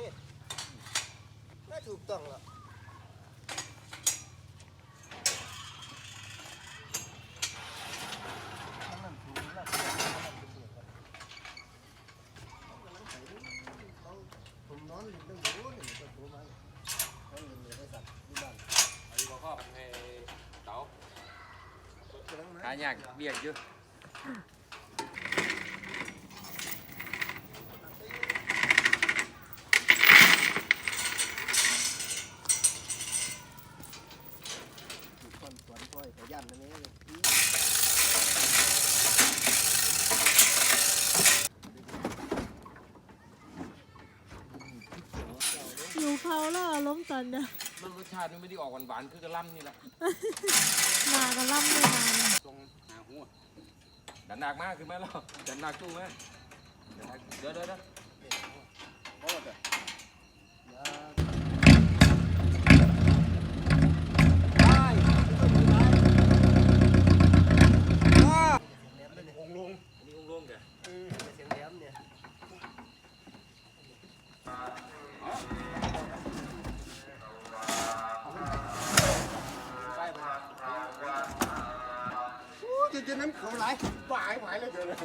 ประเทศน่าถูกต้องหรอกนั่นถูกแล้วผมนอนอยู่ตรงนู้นนี่ก็ถูกมั้งนอนอยู่ในบริษัทที่บ้านไอ้บ่พ่อไปให้เต๋ากำลังมาหายากเบียกอยู่อยู่คนสวนพ่อยขยันนะนี่ อยู่เขาแล้วอารมณ์ตอนเนี้ยมันรสชาติมันไม่ได้ออกหวานๆคือกระล่ำนี่แหละมากันล่ำไม่มาเลยตรงหาหัวดันหนักมากขึ้นไหมล่ะดันหนักจุ้งไหมดันหนักเดี๋ยวเดี๋ยวเดี๋ยว น้ำเขาไหลฝ่ายฝ่ายเลยเดี๋ยวเลย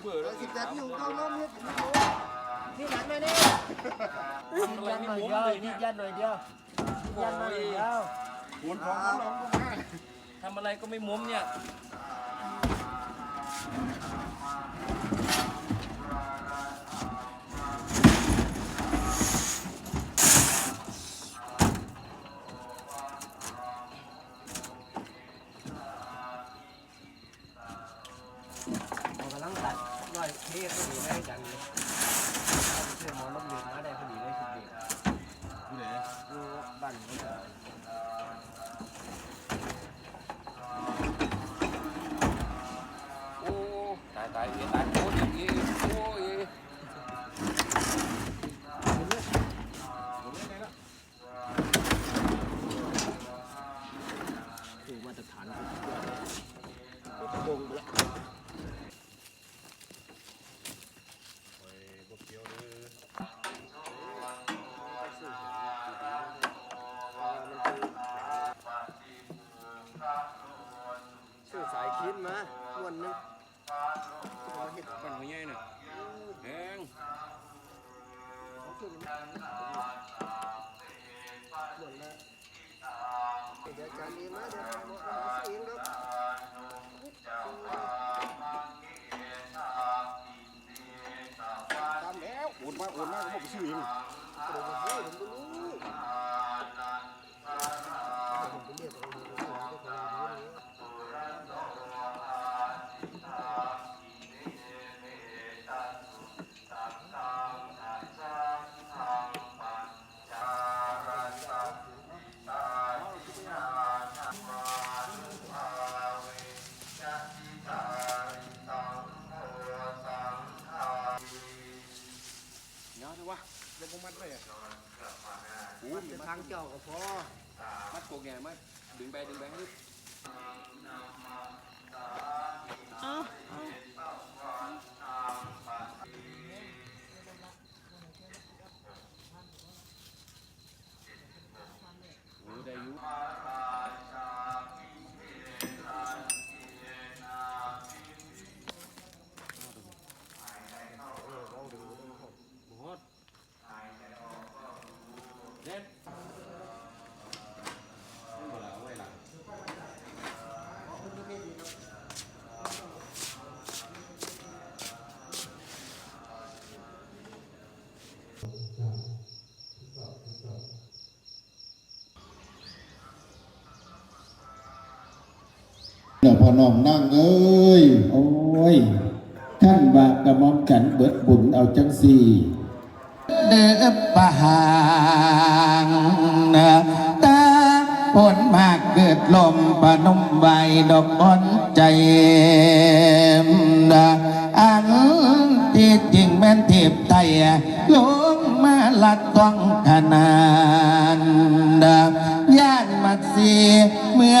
เบื่อแล้วสิบแปดอยู่เข้าล้มเนี่ยนี่หลังไหมเนี่ยทำอะไรไม่มุ้งเลยเนี่ยยันหน่อยเดียวยันหน่อยเดียวหุ่นของเขาลงก็มาทำอะไรก็ไม่มุ้มเนี่ย ชื่อสายคิดมาวันนึงกันหัวใหญ่เนี่ยแดงหมดแล้วเดี๋ยวจานนี้มาเดี๋ยวหมดแล้วซื้อเองครับตามแล้วโอนมาโอนมาก็บอกไปซื้อเองเดี๋ยวผม ไว้อะมันจะทางเจ้าก็พอมัดโกแงมัดดึงไปดึงไปให้เอา เดี๋ยวพอน้องนั่งเอ้ย โอ้ยท่านบากกระมอมฉันเบิดบุญเอาจังสี่เด้อปะหางนะตาผลมากเกิดลมปะนุ่มใบดอกบอนใจนะอันที่จริงแม่นเทพไทยลงมาลัดต้องขนานนะย่านมัดสีเมื่อ